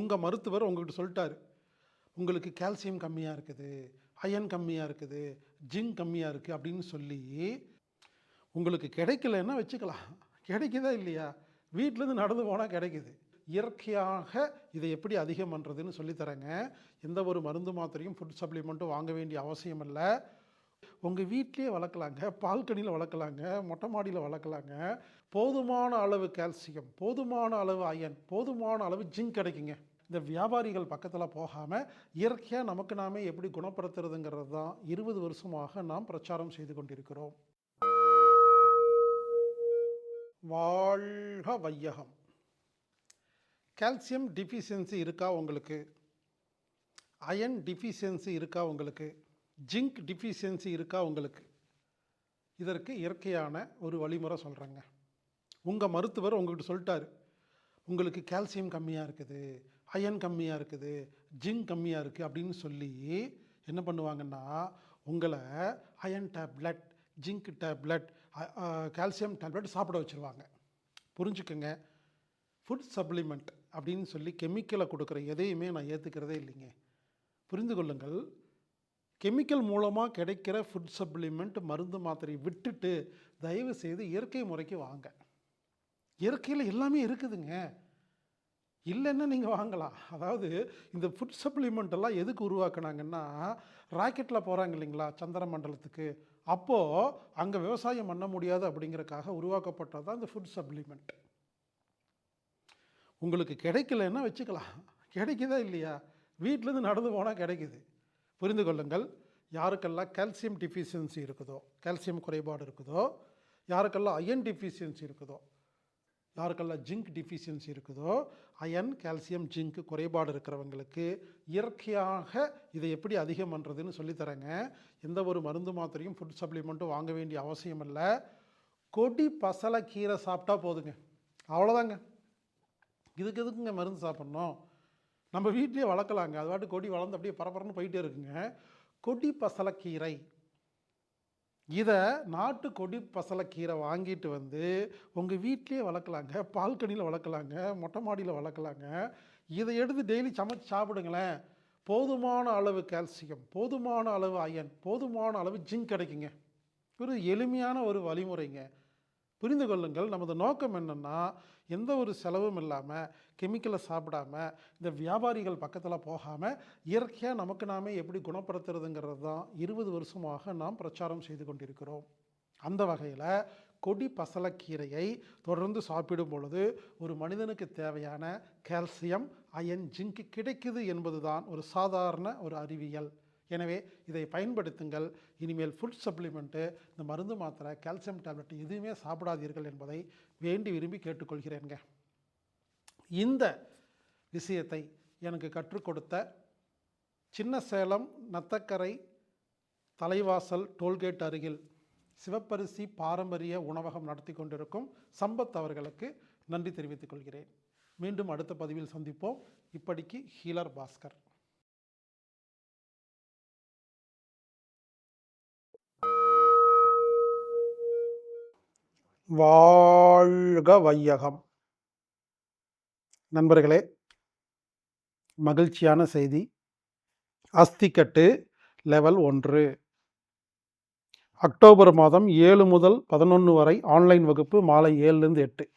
உங்கள் மருத்துவர் உங்கள்கிட்ட சொல்லிட்டாரு. உங்களுக்கு கால்சியம் கம்மியாக இருக்குது அயன் கம்மியாக இருக்குது ஜிங்க் கம்மியாக இருக்குது அப்படின்னு சொல்லி உங்களுக்கு கிடைக்கலன்னா வச்சுக்கலாம். கிடைக்குதா இல்லையா? வீட்டிலேருந்து நடந்து போனால் கிடைக்குது. இயற்கையாக இதை எப்படி அதிகம் பண்ணுறதுன்னு சொல்லித்தரேங்க எந்த ஒரு மருந்து மாத்திரையும் ஃபுட் சப்ளிமெண்ட்டும் வாங்க வேண்டிய அவசியம் இல்லை. உங்கள் வீட்டிலேயே வளர்க்கலாங்க. பால்கனியில் வளர்க்கலாங்க. மொட்டை மாடியில் வளர்க்கலாங்க. போதுமான அளவு கால்சியம் போதுமான அளவு அயன் போதுமான அளவு ஜிங்க் கிடைக்குங்க. இந்த வியாபாரிகள் பக்கத்தில் போகாமல் இயற்கையாக நமக்கு நாமே எப்படி குணப்படுத்துறதுங்கிறது தான் இருபது வருஷமாக நாம் பிரச்சாரம் செய்து கொண்டிருக்கிறோம். வாழ்க வையகம். கால்சியம் டிஃபிஷியன்சி இருக்கா உங்களுக்கு? அயன் டிஃபிஷியன்சி இருக்கா உங்களுக்கு? ஜிங்க் டிஃபிஷியன்சி இருக்கா உங்களுக்கு? இதற்கு இயற்கையான ஒரு வழிமுறை சொல்கிறேங்க உங்கள் மருத்துவர் உங்கள்கிட்ட சொல்லிட்டாரு. உங்களுக்கு கால்சியம் கம்மியாக இருக்குது அயன் கம்மியாக இருக்குது ஜிங்க் கம்மியாக இருக்குது அப்படின்னு சொல்லி என்ன பண்ணுவாங்கன்னா உங்களை iron tablet zinc tablet calcium tablet சாப்பிட வச்சுருவாங்க. புரிஞ்சுக்கோங்க. ஃபுட் சப்ளிமெண்ட் அப்படின்னு சொல்லி கெமிக்கலை கொடுக்குற எதையுமே நான் ஏற்றுக்கிறதே இல்லைங்க. புரிந்து கொள்ளுங்கள். கெமிக்கல் மூலமாக கிடைக்கிற ஃபுட் சப்ளிமெண்ட் மருந்து மாத்திரை விட்டுட்டு தயவு செய்து இயற்கை முறைக்கு வாங்க. இயற்கையில் எல்லாமே இருக்குதுங்க. இல்லைன்னா நீங்கள் வாங்கலாம். அதாவது இந்த ஃபுட் சப்ளிமெண்ட் எல்லாம் எதுக்கு உருவாக்குனாங்கன்னா ராக்கெட்டில் போகிறாங்க இல்லைங்களா சந்திர மண்டலத்துக்கு. அப்போது அங்கே விவசாயம் பண்ண முடியாது அப்படிங்கிறக்காக உருவாக்கப்பட்டது தான் இந்த ஃபுட் சப்ளிமெண்ட் உங்களுக்கு கிடைக்கலன்னா வச்சுக்கலாம். கிடைக்குதா இல்லையா? வீட்டிலேருந்து நடந்து போனால் கிடைக்குது. புரிந்து கொள்ளுங்கள். யாருக்கெல்லாம் கால்சியம் டிஃபிஷியன்சி இருக்குதோ கால்சியம் குறைபாடு இருக்குதோ யாருக்கெல்லாம் அயன் டிஃபிஷியன்சி இருக்குதோ யாருக்கெல்லாம் ஜிங்க் டிஃபிஷியன்சி இருக்குதோ அயன் கால்சியம் ஜிங்க் குறைபாடு இருக்கிறவங்களுக்கு இயற்கையாக இதை எப்படி அதிகம் பண்ணுறதுன்னு சொல்லித்தரேங்க எந்த ஒரு மருந்து மாத்திரையும் ஃபுட் சப்ளிமெண்ட்டும் வாங்க வேண்டிய அவசியம் இல்லை. கொடி பசலை கீரை சாப்பிட்டா போதுங்க. அவ்வளோதாங்க இதுக்கு எதுக்குங்க மருந்து சாப்பிட்ணும்? நம்ம வீட்லேயே வளர்க்கலாங்க. அது பாட்டு கொடி வளர்ந்து அப்படியே பரபரன்னு போயிட்டே இருக்குங்க. கொடி பசலக்கீரை. இதை நாட்டு கொடி பசலக்கீரை வாங்கிட்டு வந்து உங்கள் வீட்லேயே வளர்க்கலாங்க. பால்கனியில் வளர்க்கலாங்க. மொட்டை மாடியில் வளர்க்கலாங்க. இதை எடுத்து டெய்லி சமைச்சு சாப்பிடுங்களேன். போதுமான அளவு கால்சியம் போதுமான அளவு அயன் போதுமான அளவு ஜிங்க் கிடைக்குங்க. ஒரு எளிமையான ஒரு வழிமுறைங்க. புரிந்து கொள்ளுங்கள் நமது நோக்கம் என்னென்னா எந்த ஒரு செலவும் இல்லாமல் கெமிக்கலை சாப்பிடாம இந்த வியாபாரிகள் பக்கத்தில் போகாமல் இயற்கையாக நமக்கு நாமே எப்படி குணப்படுத்துறதுங்கிறது தான் இருபது வருஷமாக நாம் பிரச்சாரம் செய்து கொண்டிருக்கிறோம். அந்த வகையில் கொடி பசலக்கீரையை தொடர்ந்து சாப்பிடும் பொழுது ஒரு மனிதனுக்கு தேவையான கால்சியம் அயன் ஜிங்க் கிடைக்குது என்பதுதான் ஒரு சாதாரண ஒரு அறிவியல். எனவே இதை பயன்படுத்துங்கள். இனிமேல் ஃபுட் சப்ளிமெண்ட்டு இந்த மருந்து மாத்திரை கால்சியம் டேப்லெட் எதுவுமே சாப்பிடாதீர்கள் என்பதை வேண்டி விரும்பி கேட்டுக்கொள்கிறேங்க இந்த விஷயத்தை எனக்கு கற்றுக் கொடுத்த சின்ன சேலம் நத்தக்கரை தலைவாசல் டோல்கேட் அருகில் சிவப்பரிசி பாரம்பரிய உணவகம் நடத்தி கொண்டிருக்கும் சம்பத் அவர்களுக்கு நன்றி தெரிவித்துக் கொள்கிறேன். மீண்டும் அடுத்த பதிவில் சந்திப்போம். இப்படிக்கு ஹீலர் பாஸ்கர். வாழ்க வையகம் நண்பர்களே மகிழ்ச்சியான செய்தி. அஸ்திக்கட்டு லெவல் ஒன்று. அக்டோபர் மாதம் ஏழு முதல் பதினொன்று வரை ஆன்லைன் வகுப்பு மாலை ஏழுலேருந்து எட்டு.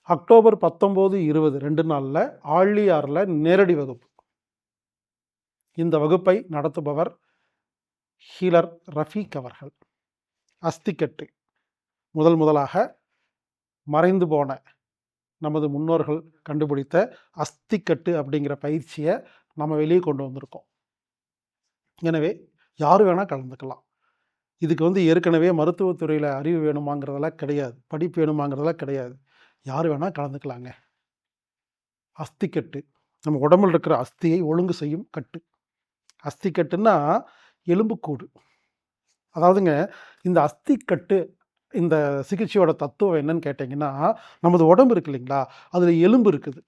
அக்டோபர் பத்தொம்போது இருபது ரெண்டு நாளில் ஆழியாரில் நேரடி வகுப்பு. இந்த வகுப்பை நடத்துபவர் ஹீலர் ரஃபீக் அவர்கள். அஸ்திக்கட்டு. முதல் முதலாக மறைந்து போன நமது முன்னோர்கள் கண்டுபிடித்த அஸ்திக்கட்டு அப்படிங்கிற பயிற்சியை நம்ம வெளியே கொண்டு வந்திருக்கோம். எனவே யார் வேணால் கலந்துக்கலாம். இதுக்கு வந்து ஏற்கனவே மருத்துவத்துறையில் அறிவு வேணுமாங்கிறதெல்லாம் கிடையாது. படிப்பு வேணுமாங்கிறதெல்லாம் கிடையாது. யார் வேணால் கலந்துக்கலாங்க. அஸ்திக்கட்டு. நம்ம உடம்புல இருக்கிற அஸ்தியை ஒழுங்கு செய்யும் கட்டு. அஸ்திக்கட்டுன்னா எலும்புக்கூடு. அதாவதுங்க இந்த அஸ்திக்கட்டு இந்த சிகிச்சையோட தத்துவம் என்னன்னு கேட்டிங்கன்னா நமது உடம்பு இருக்கு இல்லைங்களா? அதில் எலும்பு இருக்குது.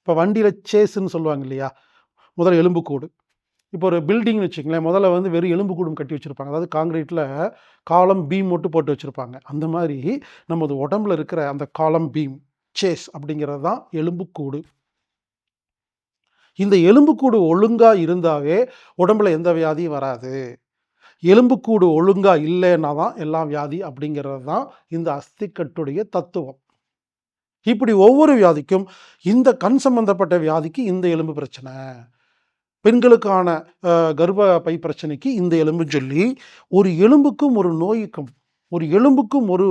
இப்போ வண்டியில் சேஸுன்னு சொல்லுவாங்க இல்லையா? முதல்ல எலும்புக்கூடு இப்போ ஒரு பில்டிங்னு வச்சுங்களேன் முதல்ல வந்து வெறும் எலும்பு கூடும் கட்டி வச்சுருப்பாங்க. அதாவது காங்கிரீட்டில் காலம் பீம் மட்டும் போட்டு வச்சுருப்பாங்க. அந்த மாதிரி நமது உடம்புல இருக்கிற அந்த காலம் பீம் சேஸ் அப்படிங்கிறது தான் எலும்புக்கூடு இந்த எலும்புக்கூடு ஒழுங்காக இருந்தாவே உடம்புல எந்த வியாதியும் வராது. எலும்புக்கூடு ஒழுங்காக இல்லைன்னா தான் எல்லாம் வியாதி அப்படிங்கிறது தான் இந்த அஸ்திக்கட்டுடைய தத்துவம். இப்படி ஒவ்வொரு வியாதிக்கும் இந்த கண் சம்பந்தப்பட்ட வியாதிக்கு இந்த எலும்பு பிரச்சனை. பெண்களுக்கான கர்ப்ப பை பிரச்சனைக்கு இந்த எலும்பு சொல்லி ஒரு எலும்புக்கும் ஒரு நோய்க்கும் ஒரு எலும்புக்கும் ஒரு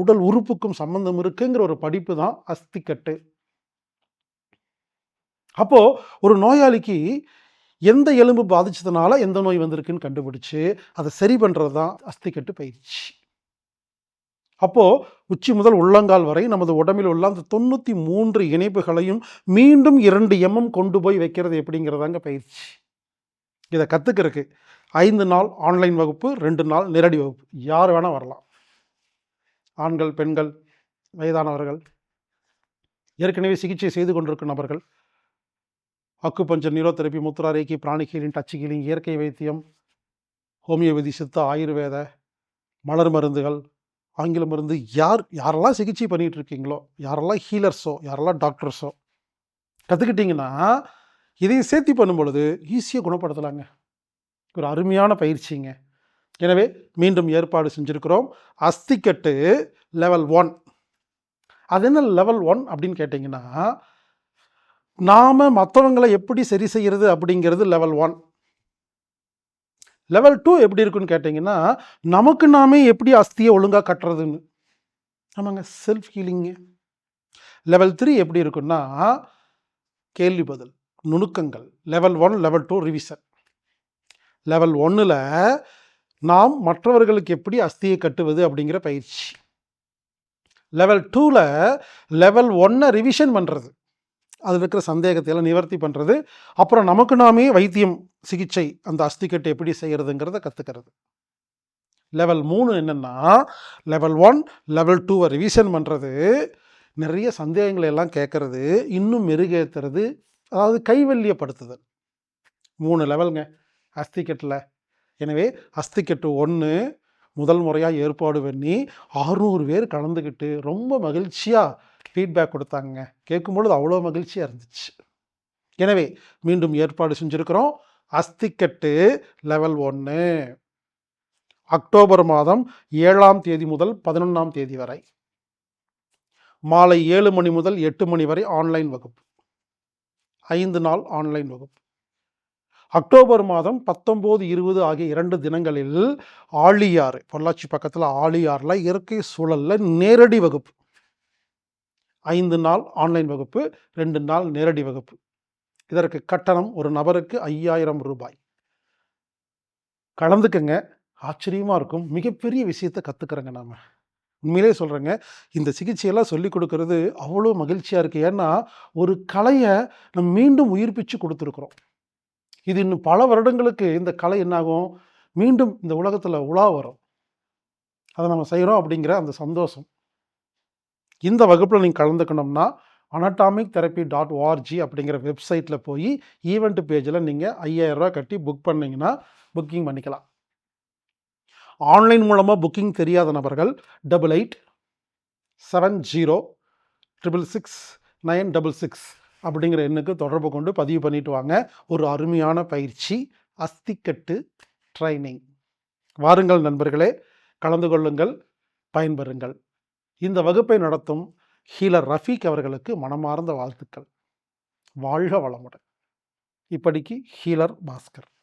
உடல் உறுப்புக்கும் சம்பந்தம் இருக்குங்கிற ஒரு படிப்பு தான் அஸ்திக்கட்டு. அப்போ ஒரு நோயாளிக்கு எந்த எலும்பு பாதிச்சதுனால எந்த நோய் வந்திருக்குன்னு கண்டுபிடிச்சு அதை சரி பண்ணுறது தான் அஸ்திக்கட்டு பயிற்சி. அப்போது உச்சி முதல் உள்ளங்கால் வரை நமது உடம்பில் உள்ள அந்த தொண்ணூற்றி மூன்று இணைப்புகளையும் மீண்டும் இரண்டு எம்எம் கொண்டு போய் வைக்கிறது எப்படிங்கிறதாங்க பயிற்சி. இதை கற்றுக்கிறதுக்கு ஐந்து நாள் ஆன்லைன் வகுப்பு ரெண்டு நாள் நேரடி வகுப்பு. யார் வேணால் வரலாம். ஆண்கள் பெண்கள் வயதானவர்கள் ஏற்கனவே சிகிச்சை செய்து கொண்டிருக்கும் நபர்கள் acupuncture neurotherapy mudra reiki pranic healing healing இயற்கை வைத்தியம் ஹோமியோபதி சித்த ஆயுர்வேத மலர் மருந்துகள் ஆங்கில மருந்து யார் யாரெல்லாம் சிகிச்சை பண்ணிகிட்டு இருக்கீங்களோ யாரெல்லாம் ஹீலர்ஸோ யாரெல்லாம் டாக்டர்ஸோ கற்றுக்கிட்டிங்கன்னா இதையும் சேர்த்து பண்ணும்பொழுது ஈஸியாக குணப்படுத்தலாங்க. ஒரு அருமையான பயிற்சிங்க. எனவே மீண்டும் ஏற்பாடு செஞ்சுருக்கிறோம். அஸ்திக்கட்டு லெவல் ஒன் அது என்ன லெவல் ஒன் அப்படின்னு கேட்டிங்கன்னா நாம் மற்றவங்களை எப்படி சரி செய்கிறது அப்படிங்கிறது லெவல் ஒன் லெவல் டூ எப்படி இருக்குன்னு கேட்டிங்கன்னா நமக்கு நாமே எப்படி அஸ்தியை ஒழுங்காக கட்டுறதுன்னு. ஆமாங்க செல்ஃப் ஹீலிங்கு லெவல் த்ரீ எப்படி இருக்குன்னா கேள்வி பதில் நுணுக்கங்கள். Level one level two revision level ஒன்னில் நாம் மற்றவர்களுக்கு எப்படி அஸ்தியை கட்டுவது அப்படிங்கிற பயிற்சி. லெவல் டூவில் லெவல் ஒன்னை ரிவிஷன் பண்ணுறது அதில் இருக்கிற சந்தேகத்தை எல்லாம் நிவர்த்தி பண்ணுறது அப்புறம் நமக்கு நாமே வைத்தியம் சிகிச்சை அந்த அஸ்திக்கட்டை எப்படி செய்கிறதுங்கிறத கற்றுக்கிறது லெவல் மூணு என்னென்னா லெவல் ஒன் லெவல் டூவை ரிவிஷன் பண்ணுறது நிறைய சந்தேகங்களை எல்லாம் கேட்கறது இன்னும் மெருகேற்றுறது அதாவது கைவல்யப்படுத்துதல். மூணு லெவலுங்க அஸ்திக்கட்டில். எனவே அஸ்திக்கட்டு ஒன்று முதல் முறையாக ஏற்பாடு பண்ணி அறுநூறு பேர் கலந்துக்கிட்டு ரொம்ப மகிழ்ச்சியாக ஃபீட்பேக் கொடுத்தாங்க கேட்கும்பொழுது அவ்வளோ மகிழ்ச்சியாக இருந்துச்சு. எனவே மீண்டும் ஏற்பாடு செஞ்சுருக்கிறோம். அஸ்திக்கட்டு லெவல் ஒன்று அக்டோபர் மாதம் ஏழாம் தேதி முதல் பதினொன்றாம் தேதி வரை. மாலை ஏழு மணி முதல் எட்டு மணி வரை ஆன்லைன் வகுப்பு. ஐந்து நாள் ஆன்லைன் வகுப்பு. அக்டோபர் மாதம் பத்தொம்போது இருபது ஆகிய இரண்டு தினங்களில் ஆழியாறு பொள்ளாச்சி பக்கத்தில் ஆழியாறில் இயற்கை சூழலில் நேரடி வகுப்பு. ஐந்து நாள் ஆன்லைன் வகுப்பு ரெண்டு நாள் நேரடி வகுப்பு. இதற்கு கட்டணம் ஒரு நபருக்கு ஐயாயிரம் ரூபாய். கலந்துக்கங்க. ஆச்சரியமாக இருக்கும். மிகப்பெரிய விஷயத்தை கற்றுக்குறேங்க நாம். உண்மையிலே சொல்கிறேங்க இந்த சிகிச்சையெல்லாம் சொல்லி கொடுக்கறது அவ்வளோ மகிழ்ச்சியாக இருக்குது ஏன்னா ஒரு கலையை நம்ம மீண்டும் உயிர்ப்பிச்சு கொடுத்துருக்குறோம். இது இன்னும் பல வருடங்களுக்கு இந்த கலை என்னாகும்? மீண்டும் இந்த உலகத்தில் உலா வரும். அதை நம்ம செய்கிறோம் அப்படிங்கிற அந்த சந்தோஷம். இந்த வகுப்பில் நீங்கள் கலந்துக்கணும்னா அனட்டாமிக் தெரப்பி டாட் ஓஆர்ஜி அப்படிங்கிற வெப்சைட்டில் போய் ஈவெண்ட் பேஜில் நீங்கள் ஐயாயிரரூவா கட்டி புக் பண்ணிங்கன்னா புக்கிங் பண்ணிக்கலாம். ஆன்லைன் மூலமாக புக்கிங் தெரியாத நபர்கள் double eight seven zero triple six nine double six அப்படிங்கிற எண்ணுக்கு தொடர்பு கொண்டு பதிவு பண்ணிட்டு வாங்க. ஒரு அருமையான பயிற்சி அஸ்திக்கட்டு ட்ரைனிங் வாருங்கள் நண்பர்களே கலந்து கொள்ளுங்கள் பயன்பெறுங்கள். இந்த வகுப்பை நடத்தும் ஹீலர் ரஃபீக் அவர்களுக்கு மனமார்ந்த வாழ்த்துக்கள். வாழ்க வளமுடன். இப்படிக்கு ஹீலர் பாஸ்கர்.